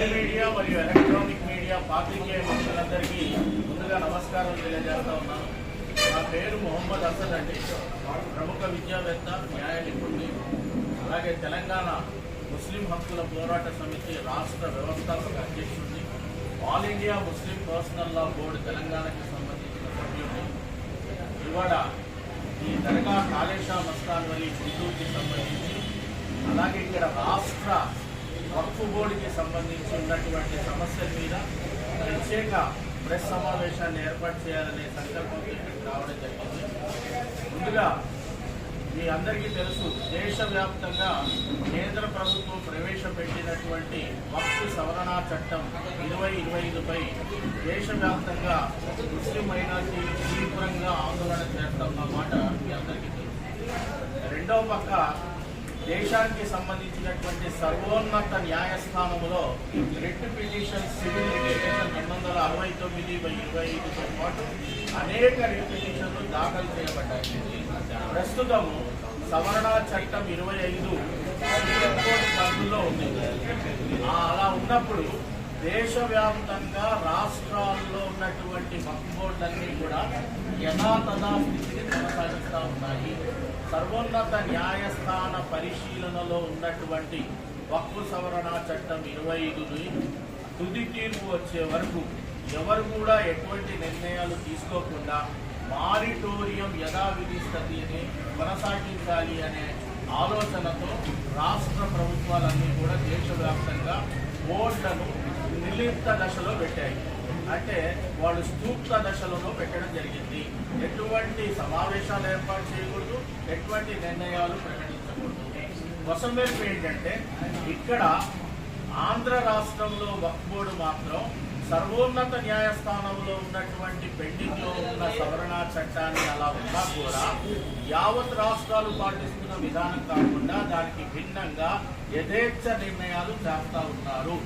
Print media మరియు electronic media పాత్రికేయ మిత్రులందరికీ ముందుగా నమస్కారం తెలియజేస్తా ఉన్నాను. నా పేరు మొహమ్మద్ అసద్ అండి. ప్రముఖ విద్యావేత్త న్యాయ నిపుణుడి అలాగే తెలంగాణ ముస్లిం హక్కుల పోరాట సమితి రాష్ట్ర వ్యవస్థాపక అధ్యక్షుడిని all India Muslim personal law board తెలంగాణకి సంబంధించిన సభ్యుడిని ఇవాళ ఈ దర్గా కాళేశా మస్తాన్ వలి గుంటూరుకి సంబంధించి అలాగే ఇక్కడ రాష్ట్ర వక్ఫ్ బోర్డుకి సంబంధించి ఉన్నటువంటి సమస్యల మీద ప్రత్యేక ప్రెస్ సమావేశాన్ని ఏర్పాటు చేయాలనే సంకల్పంతో ఇక్కడికి రావడం జరిగింది. ముందుగా మీ అందరికీ తెలుసు దేశవ్యాప్తంగా కేంద్ర ప్రభుత్వం ప్రవేశపెట్టినటువంటి వక్ఫ్ సవరణ చట్టం ఇరవై ఇరవై ఐదుపై దేశవ్యాప్తంగా ముస్లిం మైనార్టీలు తీవ్రంగా ఆందోళన చేస్తున్న మాట మీ అందరికీ తెలుసు. రెండవ పక్క దేశానికి సంబంధించినటువంటి సర్వోన్నత న్యాయస్థానంలో రిట్ పిటిషన్ సివిల్ లిటిగేషన్ రెండు వందల అరవై తొమ్మిది బై ఇరవై ఐదుతో పాటు అనేక రిట్ పిటిషన్లు దాఖలు చేయబడ్డాయి. ప్రస్తుతం సవరణ చట్టం ఇరవై ఐదు పరిధిలో ఉంది. అలా ఉన్నప్పుడు దేశవ్యాప్తంగా రాష్ట్రాల్లో ఉన్నటువంటి వక్ఫ్ బోర్డులన్నీ కూడా యథాతథా స్థితిని కొనసాగిస్తూ ఉన్నాయి. సర్వోన్నత న్యాయస్థాన పరిశీలనలో ఉన్నటువంటి వక్ఫ్ సవరణ చట్టం ఇరవై ఐదుని తుది తీర్పు వచ్చే వరకు ఎవరు కూడా ఎటువంటి నిర్ణయాలు తీసుకోకుండా మారిటోరియం యథావిధి స్థితిని కొనసాగించాలి అనే ఆలోచనతో రాష్ట్ర ప్రభుత్వాలన్నీ కూడా దేశవ్యాప్తంగా బోర్డులను నిర్లిప్త దశలో పెట్టాయి. అంటే వాళ్ళు స్థూప్త దశలలో పెట్టడం జరిగింది. ఎటువంటి సమావేశాలు ఏర్పాటు చేయకూడదు ఎటువంటి నిర్ణయాలు ప్రకటించకూడదు. కొసమేపు ఏంటంటే ఇక్కడ ఆంధ్ర రాష్ట్రంలో వక్ఫ్ బోర్డు మాత్రం సర్వోన్నత న్యాయస్థానంలో ఉన్నటువంటి పెండింగ్లో ఉన్న సవరణ చట్టాన్ని అలా ఉన్నా కూడా యావత్ రాష్ట్రాలు పాటిస్తున్న విధానం కాకుండా దానికి భిన్నంగా యథేచ్ఛ నిర్ణయాలు చేస్తా ఉన్నారు.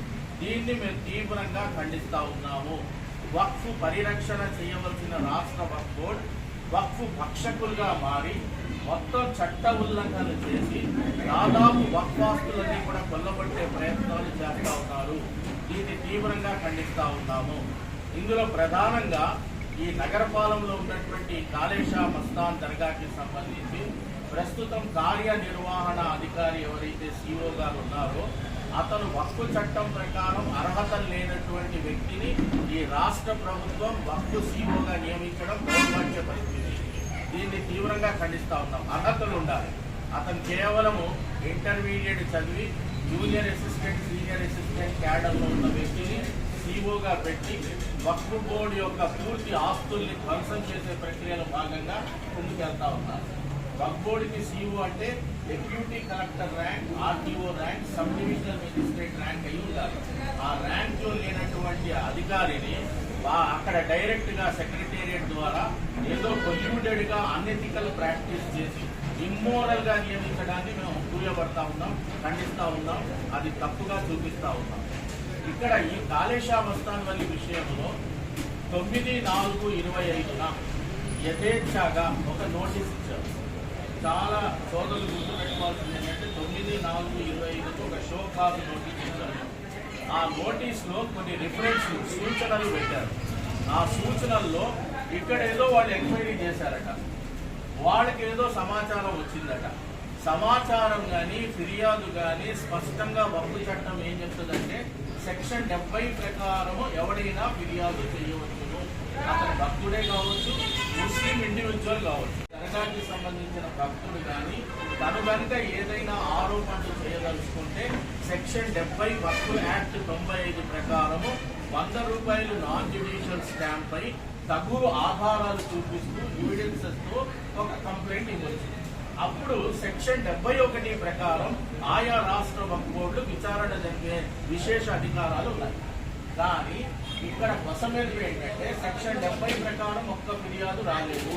దీన్ని మేము తీవ్రంగా ఖండిస్తూ ఉన్నాము. వక్ఫ్ పరిరక్షణ చేయవలసిన రాష్ట్ర వక్ఫ్ బోర్డ్ వక్ఫ్ భక్షకులుగా మారి మొత్తం చట్ట ఉల్లంఘన చేసి దాదాపు వక్ఫాస్తులన్నీ కూడా కొల్లబట్టే ప్రయత్నాలు చేస్తూ ఉన్నారు. దీన్ని తీవ్రంగా ఖండిస్తూ ఉన్నాము. ఇందులో ప్రధానంగా ఈ నగరపాలెంలో ఉన్నటువంటి కాళేశా మస్తాన్ దర్గాకి సంబంధించి ప్రస్తుతం కార్యనిర్వహణ అధికారి ఎవరైతే సీఓ గారు ఉన్నారో అతను వక్ఫ్ చట్టం ప్రకారం అర్హత లేనటువంటి వ్యక్తిని ఈ రాష్ట్ర ప్రభుత్వం వక్ఫ్ సీఓగా నియమించడం దౌర్భాగ్య పరిస్థితి. దీన్ని తీవ్రంగా ఖండిస్తూ ఉన్నాం. అర్హతలు ఉండాలి. అతను కేవలము ఇంటర్మీడియట్ చదివి జూనియర్ అసిస్టెంట్ సీనియర్ అసిస్టెంట్ క్యాడర్లో ఉన్న వ్యక్తిని సీఓగా పెట్టి వక్ఫ్ బోర్డు యొక్క పూర్తి ఆస్తుల్ని ధ్వంసం చేసే ప్రక్రియలో భాగంగా ముందుకెళ్తా ఉన్నారు. వక్ఫ్ బోర్డుకి సీఓ అంటే deputy collector rank RTO rank sub divisional magistrate rank అయి ఉండాలి. ఆ ర్యాంక్లో లేనటువంటి అధికారిని అక్కడ డైరెక్ట్గా సెక్రటేరియట్ ద్వారా ఏదో పొల్యూటెడ్గా అన్ఎథికల్ ప్రాక్టీస్ చేసి ఇమ్మోరల్గా నియమించడాన్ని మేము కూయబడతా ఉన్నాం ఖండిస్తా ఉన్నాం అది తప్పుగా చూపిస్తా ఉన్నాం. ఇక్కడ ఈ కాళేశా మస్తాన్ వల్లి విషయంలో తొమ్మిది నాలుగు ఇరవై ఐదున యథేచ్ఛగా ఒక నోటీస్ ఇచ్చారు. చాలా సోదరులు గుర్తుపెట్టుకోవాల్సింది ఏంటంటే తొమ్మిది నాలుగు ఇరవై ఐదుకు ఒక షో కాజ్ నోటీస్ ఆ నోటీస్లో కొన్ని రిఫరెన్స్ సూచనలు పెట్టారు. ఆ సూచనల్లో ఇక్కడ ఏదో వాళ్ళు ఎంక్వైరీ చేశారట. వాళ్ళకి ఏదో సమాచారం వచ్చిందట. సమాచారం కానీ ఫిర్యాదు కానీ స్పష్టంగా వక్ఫ్ చట్టం ఏం చెప్తుందంటే సెక్షన్ డెబ్బై ప్రకారము ఎవడైనా ఫిర్యాదు చేయవచ్చును. అతను భక్తుడే కావచ్చు ముస్లిం ఇండివిజువల్ కావచ్చు. దర్గాకి సంబంధించిన భక్తులు కానీ తను కనుక ఏదైనా ఆరోపణలు చేయదలుచుకుంటే సెక్షన్ డెబ్బై వస్తు యాక్ట్ తొంభై ఐదు ప్రకారము వంద రూపాయలు నాన్ జ్యుడిషియల్ స్టాంప్ పై తగు ఆధారాలు చూపిస్తూ ఎవిడెన్సెస్తో ఒక కంప్లైంట్ ఇవ్వచ్చు అప్పుడు సెక్షన్ డెబ్బై ఒకటి ప్రకారం ఆయా రాష్ట్ర వక్ఫ్ బోర్డులు విచారణ జరిగే విశేష అధికారాలు ఉన్నాయి. కానీ ఇక్కడ కొసమేది ఏంటంటే సెక్షన్ డెబ్బై ప్రకారం ఒక్క ఫిర్యాదు రాలేదు.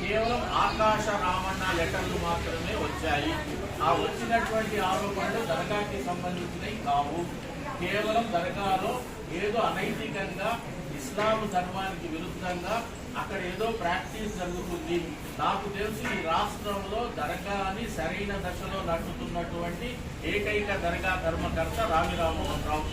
కేవలం ఆకాశ రామన్న లెటర్లు మాత్రమే వచ్చాయి. ఆ వచ్చినటువంటి ఆరోపణలు దర్గాకి సంబంధించినవి కావు. కేవలం దర్గాలో ఏదో అనైతికంగా ఇస్లాం ధర్మానికి విరుద్ధంగా అక్కడ ఏదో ప్రాక్టీస్ జరుగుతుంది. నాకు తెలిసి ఈ రాష్ట్రంలో దర్గాని సరైన దశలో నడుపుతున్నటువంటి ఏకైక దర్గా ధర్మకర్త రామిరామోహన్ రావు.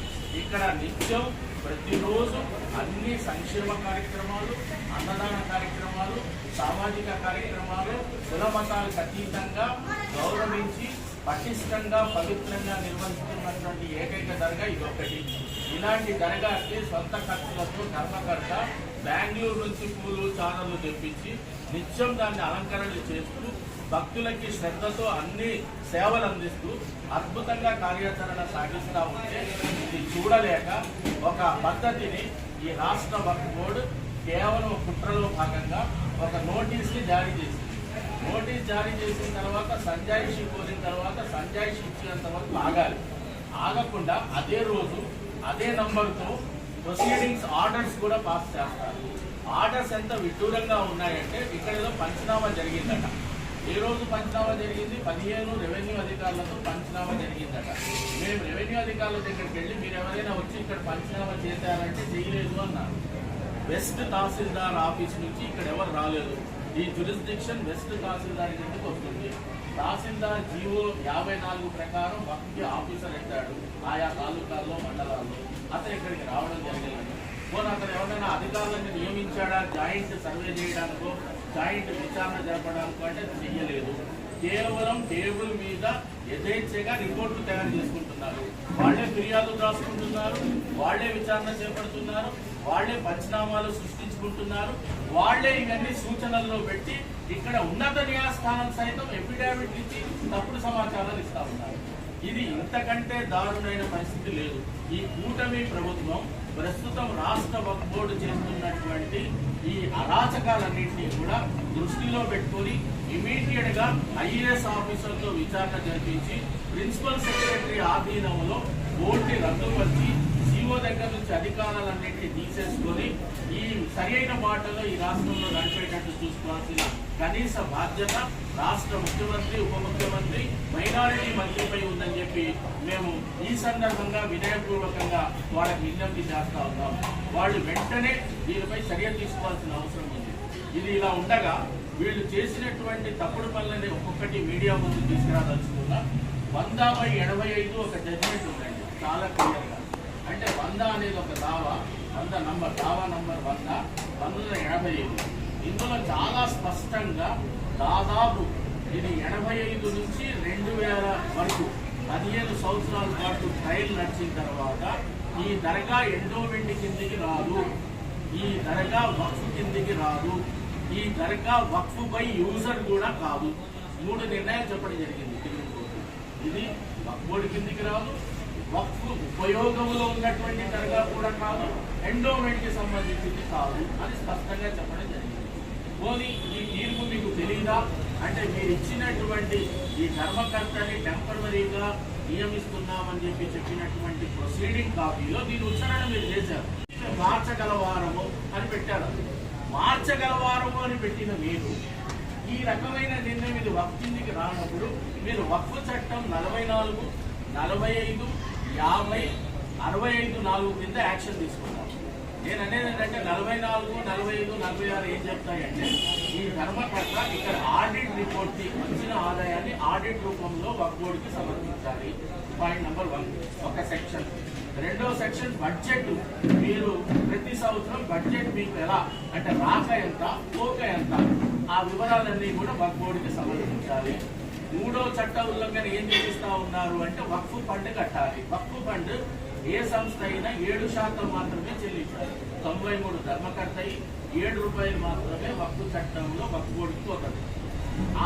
ఇక్కడ నిత్యం ప్రతిరోజు అన్ని సంక్షేమ కార్యక్రమాలు అన్నదాన కార్యక్రమాలు సామాజిక కార్యక్రమాలు కుల మతాలకు అతీతంగా గౌరవించి పటిష్టంగా పవిత్రంగా నిర్వహిస్తున్నటువంటి ఏకైక దర్గా ఇదొకటి ఇలాంటి దర్గాకి సొంత ఖర్చులతో ధర్మకర్త బెంగళూరు నుంచి పూలు చారలు తెప్పించి నిత్యం దాన్ని అలంకరణలు చేస్తూ భక్తులకి శ్రద్ధతో అన్ని సేవలు అందిస్తూ అద్భుతంగా కార్యాచరణ సాగిస్తూ ఉంటే ఇది చూడలేక ఒక పద్ధతిని ఈ రాష్ట్ర వక్ఫ్ బోర్డు కేవలం కుట్రలో భాగంగా ఒక నోటీస్ని జారీ చేసింది. నోటీస్ జారీ చేసిన తర్వాత సంజాయిషి కోరిన తర్వాత సంజాయిషి ఇచ్చినంత వరకు ఆగాలి. ఆగకుండా అదే రోజు అదే నంబర్తో ప్రొసీడింగ్స్ ఆర్డర్స్ కూడా పాస్ చేస్తారు. ఆర్డర్స్ ఎంత విడ్డూరంగా ఉన్నాయంటే ఇక్కడ ఏదో పంచనామా జరిగిందట. ఏ రోజు పంచనామా జరిగింది. పదిహేను రెవెన్యూ అధికారులతో పంచనామా జరిగిందట. మేము రెవెన్యూ అధికారుల దగ్గరికి వెళ్ళి మీరు ఎవరైనా వచ్చి ఇక్కడ పంచనామా చేశారంటే చేయలేదు అన్నారు. వెస్ట్ తహసీల్దార్ ఆఫీస్ నుంచి ఇక్కడ ఎవరు రాలేదు. ఈ జ్యురిస్డిక్షన్ వెస్ట్ తహసీల్దార్ కిందకి వస్తుంది. తహసీల్దార్ జీవో యాభై నాలుగు ప్రకారం వక్ఫీ ఆఫీసర్ ఎట్టాడు? ఆయా తాలూకాల్లో మండలాల్లో. అతను ఇక్కడికి రావడం జరిగింది. పోనీ అతను ఎవరైనా అధికారులను నియమించాడా? జాయింట్ సర్వే చేయడానికో జాయింట్ విచారణ జరపడానికి అంటే చెయ్యలేదు. కేవలం టేబుల్ మీద యథేచ్ఛగా రిపోర్ట్లు తయారు చేసుకుంటున్నారు. వాళ్ళే ఫిర్యాదులు రాసుకుంటున్నారు వాళ్ళే విచారణ చేపడుతున్నారు వాళ్ళే పంచనామాలు సృష్టించుకుంటున్నారు వాళ్ళే ఇవన్నీ సూచనల్లో పెట్టి ఇక్కడ ఉన్నత న్యాయస్థానం సైతం ఎఫిడేవిట్ ఇచ్చి తప్పుడు సమాచారాలు ఇస్తా ఉన్నారు. ఇది ఇంతకంటే దారుణమైన పరిస్థితి లేదు. ఈ కూటమి ప్రభుత్వం ప్రస్తుతం రాష్ట్ర వక్ఫ్ బోర్డు చేస్తున్నటువంటి ఈ అరాచకాలన్నింటినీ కూడా దృష్టిలో పెట్టుకొని ఇమీడియట్గా ఐఏఎస్ ఆఫీసర్తో విచారణ జరిపించి ప్రిన్సిపల్ సెక్రటరీ ఆధీనంలో బోర్డుని రద్దుపరిచి సీఓ దగ్గర నుంచి అధికారాలన్నింటినీ తీసేసుకొని ఈ సరైన బాటలో ఈ రాష్ట్రంలో నడిపేటట్టు చూసుకోవాల్సిన కనీస బాధ్యత రాష్ట్ర ముఖ్యమంత్రి ఉప ముఖ్యమంత్రి మైనారిటీ మంత్రిపై ఉందని చెప్పి మేము ఈ సందర్భంగా వినయపూర్వకంగా వాళ్ళకి విజ్ఞప్తి చేస్తా ఉన్నాం. వాళ్ళు వెంటనే దీనిపై చర్య తీసుకోవాల్సిన అవసరం ఉంది. ఇది ఇలా ఉండగా వీళ్ళు చేసినటువంటి తప్పుడు పనులని ఒక్కొక్కటి మీడియా ముందు తీసుకురాదలుచుకున్నా వంద బై ఎనభై ఐదు ఒక జడ్జిమెంట్ ఉందండి. చాలా క్లియర్గా అంటే వంద అనేది ఒక దావా. వంద నంబర్ దావా నంబర్ వంద వంద ఎనభై ఐదు. ఇందులో చాలా స్పష్టంగా దాదాపు ఇది ఎనభై ఐదు నుంచి రెండు వేల వరకు పదిహేను సంవత్సరాల పాటు ట్రయల్ నడిచిన తర్వాత ఈ దర్గా ఎండోమెంట్ కిందికి రాదు. ఈ దర్గా వక్ఫ్ కిందికి రాదు. ఈ దర్గా వక్ఫ్ బై యూజర్ కూడా కాదు. మూడు నిర్ణయాలు చెప్పడం జరిగింది. ఇది వక్ఫ్ బోర్డు కిందికి రాదు. వక్ఫ్ ఉపయోగంలో ఉన్నటువంటి దర్గా కూడా కాదు ఎండోమెంట్కి సంబంధించింది కాదు అని స్పష్టంగా చెప్పడం జరిగింది. పోనీ ఈ తీర్పు మీకు తెలియదా అంటే మీరు ఇచ్చినటువంటి ఈ ధర్మకర్తని టెంపరీగా నియమిస్తున్నామని చెప్పి చెప్పినటువంటి ప్రొసీడింగ్ కాపీలో దీని ఉచ్చారణ మీరు చేశారు. మార్చగలవారము అని పెట్టారు. మార్చగలవారము అని పెట్టిన మీరు ఈ రకమైన నిర్ణయం ఇది వక్ఫ్ కిందికి రానప్పుడు మీరు వక్ఫ్ చట్టం నలభై నాలుగు నలభై ఐదు యాభై అరవై ఐదు నాలుగు కింద యాక్షన్ తీసుకున్నారు నేను అనేది ఏంటంటే నలభై నాలుగు నలభై ఐదు నలభై ఆరు ఏం చెప్తాయంటే ఈ ధర్మకర్త ఇక్కడ ఆడిట్ రిపోర్ట్ని వచ్చిన ఆదాయాన్ని ఆడిట్ రూపంలో వక్ఫ్ బోర్డుకి సమర్పించాలి. పాయింట్ నెంబర్ వన్ ఒక సెక్షన్ రెండో సెక్షన్ బడ్జెట్ మీరు ప్రతి సంవత్సరం బడ్జెట్ మీకు ఎలా? అంటే రాక ఎంత పోక ఎంత? ఆ వివరాలన్నీ కూడా వక్ఫ్ బోర్డుకి సమర్పించాలి. మూడో చట్ట ఉల్లంఘన ఏం చేపిస్తా ఉన్నారు అంటే వక్ఫ్ ఫండ్ కట్టాలి. వక్ఫ్ ఫండ్ ఏ సంస్థ అయినా ఏడు శాతం మాత్రమే చెల్లించాలి. తొంభై మూడు ధర్మకర్త అయి ఏడు రూపాయలు మాత్రమే వక్ఫ్ చట్టంలో వక్ఫ్ బోర్డుకి పోతుంది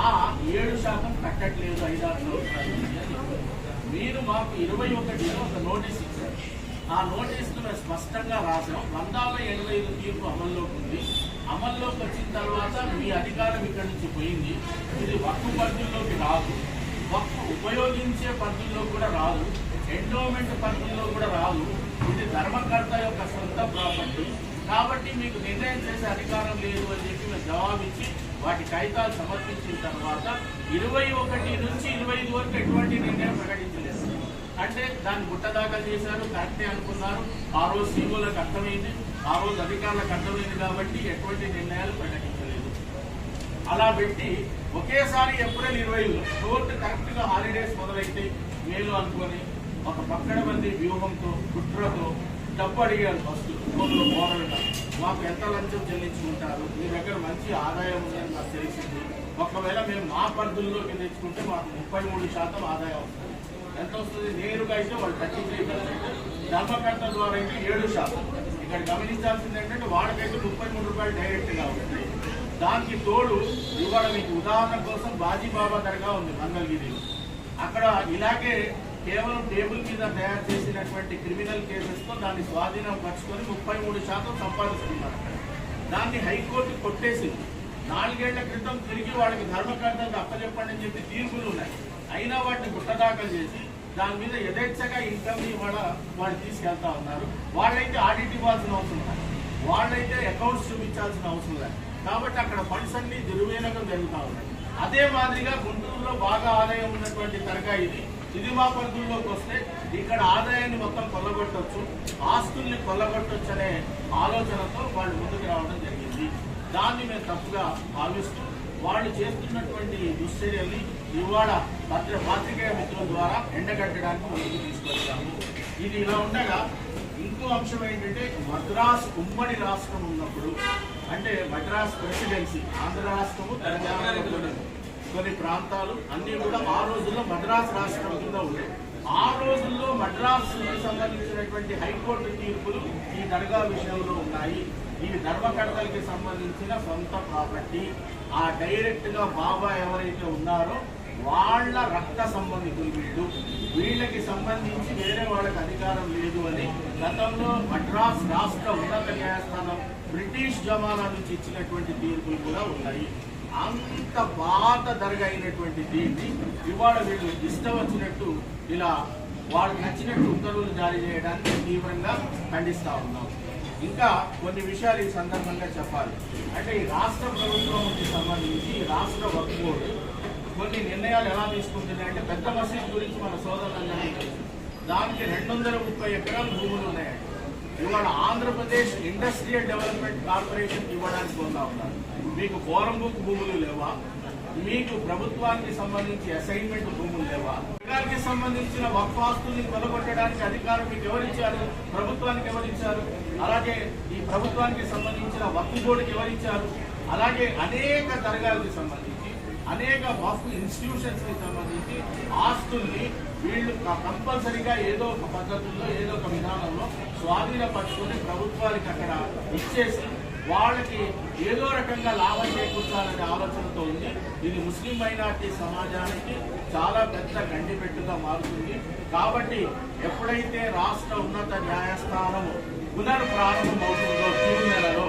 ఆ ఏడు శాతం కట్టట్లేదు ఐదారు సంవత్సరాలు మీరు మాకు ఇరవై ఒకటిలో ఒక నోటీస్ ఇచ్చారు. ఆ నోటీస్ మేము స్పష్టంగా రాసాం. వందల ఎనభై ఐదు తీర్పు అమల్లోకి ఉంది. అమల్లోకి వచ్చిన తర్వాత మీ అధికారం ఇక్కడి నుంచి పోయింది. ఇది వక్కు పరిధుల్లోకి రాదు. వక్కు ఉపయోగించే పరిధుల్లో కూడా రాదు. ఎండోమెంట్ పరిధుల్లో కూడా రాదు. ఇది ధర్మకర్త యొక్క సొంత ప్రాపర్టీ కాబట్టి మీకు నిర్ణయం చేసే అధికారం లేదు అని చెప్పి మేము జవాబిచ్చి వాటి కాగితాలు సమర్పించిన తర్వాత ఇరవై ఒకటి నుంచి ఇరవై ఐదు వరకు ఎటువంటి నిర్ణయం ప్రకటించలేదు. అంటే దాన్ని గుట్టదాఖలు చేశారు కరెక్టే అనుకున్నారు. ఆ రోజు సీఓలకు అర్థమైంది. ఆ రోజు అధికారులకు అర్థమైంది కాబట్టి ఎటువంటి నిర్ణయాలు ప్రకటించలేదు. అలా పెట్టి ఒకేసారి ఏప్రిల్ ఇరవైలో కోర్టు కరెక్ట్గా హాలిడేస్ మొదలైతే మేలు అనుకొని ఒక పక్కన మంది వ్యూహంతో కుట్రతో డబ్బు అడిగారు ఫస్ట్ ఫోన్లో మాకు ఎంత లంచం చెల్లించుకుంటారు? మీ దగ్గర మంచి ఆదాయం ఉందని నాకు తెలిసింది. ఒకవేళ మేము మా పరిధుల్లోకి తెచ్చుకుంటే మాకు ముప్పై మూడు శాతం ఆదాయం వస్తుంది. ఎంత వస్తుంది? నేరుగా అయితే వాళ్ళు థర్టీ త్రీ పర్సెంట్ ధర్మకర్త ద్వారా అయితే ఏడు శాతం. ఇక్కడ గమనించాల్సింది ఏంటంటే వాడికైతే ముప్పై మూడు రూపాయలు డైరెక్ట్గా ఉంటుంది దానికి తోడు ఇవాళ మీకు ఉదాహరణ కోసం బాజీబాబా దర్గా ఉంది మంగళగిరిలో. అక్కడ ఇలాగే కేవలం టేబుల్ మీద తయారు చేసినటువంటి క్రిమినల్ కేసెస్తో దాన్ని స్వాధీనం పరుచుకొని ముప్పై మూడు శాతం సంపాదిస్తున్నారు. దాన్ని హైకోర్టు కొట్టేసింది. నాలుగేళ్ళ క్రితం తిరిగి వాళ్ళకి ధర్మకర్తలకు అప్పచెప్పండి అని చెప్పి తీర్పులు ఉన్నాయి. అయినా వాటిని గుట్టదాఖలు చేసి దాని మీద యథేచ్ఛగా ఇన్కమ్ని ఇవాళ వాళ్ళు తీసుకెళ్తా ఉన్నారు. వాళ్ళైతే ఆడిట్ ఇవ్వాల్సిన అవసరం లేదు. వాళ్ళైతే అకౌంట్స్ చూపించాల్సిన అవసరం లేదు. కాబట్టి అక్కడ ఫండ్స్ అన్ని దుర్వినియోగం జరుగుతూ ఉన్నాయి. అదే మాదిరిగా గుంటూరులో బాగా ఆదాయం ఉన్నటువంటి తరగా ఇది. ఇది మా పరిధుల్లోకి వస్తే ఇక్కడ ఆదాయాన్ని మొత్తం కొల్లగొట్టవచ్చు ఆస్తుల్ని కొల్లగొట్టవచ్చు అనే ఆలోచనతో వాళ్ళు ముందుకు రావడం జరిగింది. దాన్ని మేము తప్పుగా భావిస్తూ వాళ్ళు చేస్తున్నటువంటి దుశ్చర్యల్ని ఇవాళ పత్ర పాత్రికేయ మిత్రుల ద్వారా ఎండగట్టడానికి ముందుకు తీసుకొచ్చాము. ఇది ఇలా ఉండగా ఇంకో అంశం ఏంటంటే మద్రాస్ ఉమ్మడి రాష్ట్రం ఉన్నప్పుడు అంటే మద్రాస్ ప్రెసిడెన్సీ ఆంధ్ర రాష్ట్రము తెలంగాణ కొన్ని ప్రాంతాలు అన్ని కూడా ఆ రోజుల్లో మద్రాస్ రాష్ట్రం కింద ఉండేవి ఆ రోజుల్లో మద్రాస్ సంబంధించినటువంటి హైకోర్టు తీర్పులు ఈ దర్గా విషయంలో ఉన్నాయి. ఇవి ధర్మకర్తలకి సంబంధించిన సొంత ప్రాపర్టీ. ఆ డైరెక్ట్గా బాబా ఎవరైతే ఉన్నారో వాళ్ళ రక్త సంబంధికులు వీళ్ళు. వీళ్ళకి సంబంధించి వేరే వాళ్ళకి అధికారం లేదు అని గతంలో మద్రాస్ రాష్ట్ర ఉన్నత న్యాయస్థానం బ్రిటిష్ జమానా నుంచి ఇచ్చినటువంటి తీర్పులు కూడా ఉన్నాయి. అంత పాత దర్గా అయినటువంటి దీన్ని ఇవాళ వీళ్ళు ఇష్టం వచ్చినట్టు ఇలా వాళ్ళకి నచ్చినట్టు ఉత్తర్వులు జారీ చేయడానికి తీవ్రంగా ఖండిస్తూ ఉన్నాం. ఇంకా కొన్ని విషయాలు ఈ సందర్భంగా చెప్పాలి. అంటే ఈ రాష్ట్ర ప్రభుత్వానికి సంబంధించి రాష్ట్ర వర్క్ బోర్డు కొన్ని నిర్ణయాలు ఎలా తీసుకుంటుంది అంటే పెద్ద మసీద్ గురించి మన సోదరులందరికీ దానికి రెండు వందల ముప్పై ఎకరాలు భూములు ఉన్నాయండి. ఇవాళ ఆంధ్రప్రదేశ్ ఇండస్ట్రియల్ డెవలప్మెంట్ కార్పొరేషన్ ఇవ్వడానికి పొందా ఉన్నారు. మీకు ఫోరం బుక్ భూములు లేవా? మీకు ప్రభుత్వానికి సంబంధించి అసైన్మెంట్ భూములు లేవా? సర్కార్కి సంబంధించిన వక్ఫాస్తుల్ని కొలగొట్టడానికి అధికారం మీకు ఎవరిచ్చారు? ప్రభుత్వానికి ఎవరిచ్చారు? అలాగే ఈ ప్రభుత్వానికి సంబంధించిన వక్ఫ్ బోర్డుకి ఎవరిచ్చారు? అలాగే అనేక తరగాలకి సంబంధించి. అనేక వక్ఫ్ ఇన్స్టిట్యూషన్స్కి సంబంధించి ఆస్తుల్ని వీళ్ళు కంపల్సరిగా ఏదో ఒక పద్ధతుల్లో ఏదో ఒక విధానంలో స్వాధీనపరుచుకొని ప్రభుత్వానికి అక్కడ ఇచ్చేసి వాళ్ళకి ఏదో రకంగా లాభం చేకూర్చాలనే ఆలోచనతో ఉంది. ఇది ముస్లిం మైనార్టీ సమాజానికి చాలా పెద్ద గండిపెట్టుగా మారుతుంది. కాబట్టి ఎప్పుడైతే రాష్ట్ర ఉన్నత న్యాయస్థానము పునర్ప్రారంభమవుతుందో జూన్ నెలలో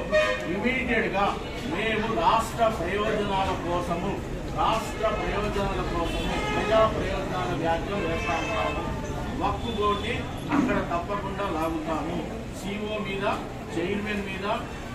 ఇమీడియట్గా మేము రాష్ట్ర ప్రయోజనాల కోసము రాష్ట్ర ప్రయోజనాల కోసము ప్రజా ప్రయోజనాల వ్యాఖ్యం వేస్తా ఉంటాము బోర్డుని అక్కడ తప్పకుండా లాగుతాము సిఓ మీద చైర్మన్ మీద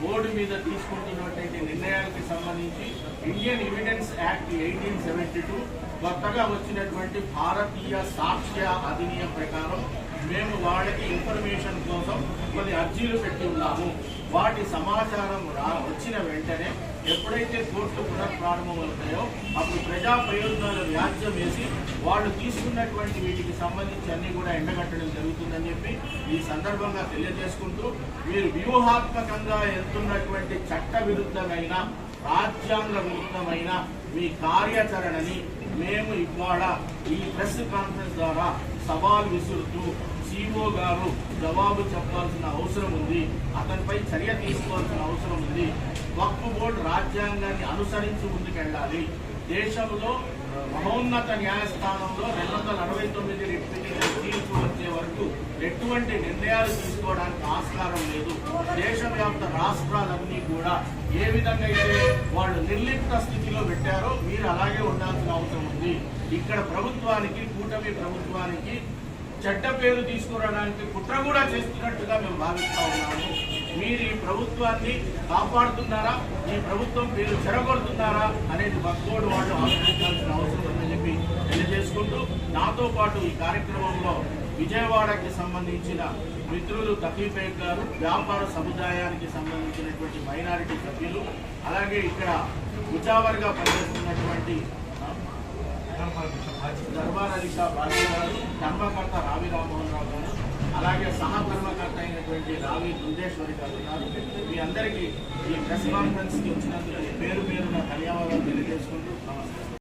బోర్డు మీద తీసుకుంటున్నటువంటి నిర్ణయానికి సంబంధించి Indian evidence act eighteen seventy two కొత్తగా వచ్చినటువంటి భారతీయ సాక్ష్య అధినియం ప్రకారం మేము వాళ్ళకి ఇన్ఫర్మేషన్ కోసం కొన్ని అర్జీలు పెట్టి ఉన్నాము. వాటి సమాచారం రా వచ్చిన వెంటనే ఎప్పుడైతే కోర్టు పునఃప్రారంభమవుతాయో అప్పుడు ప్రజా ప్రయోజనాలు వ్యాజ్యం వేసి వాళ్ళు తీసుకున్నటువంటి వీటికి సంబంధించి అన్ని కూడా ఎండగట్టడం జరుగుతుందని చెప్పి ఈ సందర్భంగా తెలియజేసుకుంటూ మీరు వ్యూహాత్మకంగా వెళ్తున్నటువంటి చట్ట విరుద్ధమైన రాజ్యాంగ విరుద్ధమైన మీ కార్యాచరణని మేము ఇవాళ ఈ ప్రెస్ కాన్ఫరెన్స్ ద్వారా సవాల్ విసురుతూ సిఓ గారు జవాబు చెప్పాల్సిన అవసరం ఉంది. అతనిపై చర్య తీసుకోవాల్సిన అవసరం ఉంది. వక్ఫ్ బోర్డు రాజ్యాంగాన్ని అనుసరించి ముందుకెళ్ళాలి. దేశంలో మహోన్నత న్యాయస్థానంలో రెండు వందల అరవై తొమ్మిది తీర్పు వచ్చే వరకు ఎటువంటి నిర్ణయాలు తీసుకోవడానికి ఆస్కారం లేదు. దేశవ్యాప్త రాష్ట్రాలన్నీ కూడా ఏ విధంగా అయితే వాళ్ళు నిర్లిప్త స్థితిలో పెట్టారో మీరు అలాగే ఉండాల్సిన అవసరం ఉంది. ఇక్కడ ప్రభుత్వానికి కూటమి ప్రభుత్వానికి చెడ్డ పేరు తీసుకురావడానికి కుట్ర కూడా చేస్తున్నట్టుగా మేము భావిస్తా ఉన్నాము. మీరు ఈ ప్రభుత్వాన్ని కాపాడుతున్నారా? ఈ ప్రభుత్వం పేరు చెరగొడుతున్నారా? అనేది భక్తోడు వాళ్ళు ఆలోచించాల్సిన అవసరం ఉందని చెప్పి తెలియజేసుకుంటూ నాతో పాటు ఈ కార్యక్రమంలో విజయవాడకి సంబంధించిన మిత్రులు తకీఫేక్ గారు వ్యాపార సముదాయానికి సంబంధించినటువంటి మైనారిటీ సభ్యులు అలాగే ఇక్కడ ఉచావర్గా పనిచేస్తున్నటువంటి దర్బార్ అధిక బాలి గారు కర్మకర్త రావి రామ్మోహన్ రావు గారు అలాగే సహకర్మకర్త అయినటువంటి రావి దుందేశ్వరి గారు ఉన్నారు. మీ అందరికీ ఈ ప్రెస్ కాన్ఫరెన్స్కి వచ్చినందుకు పేరు పేరున ధన్యవాదాలు తెలియజేసుకుంటూ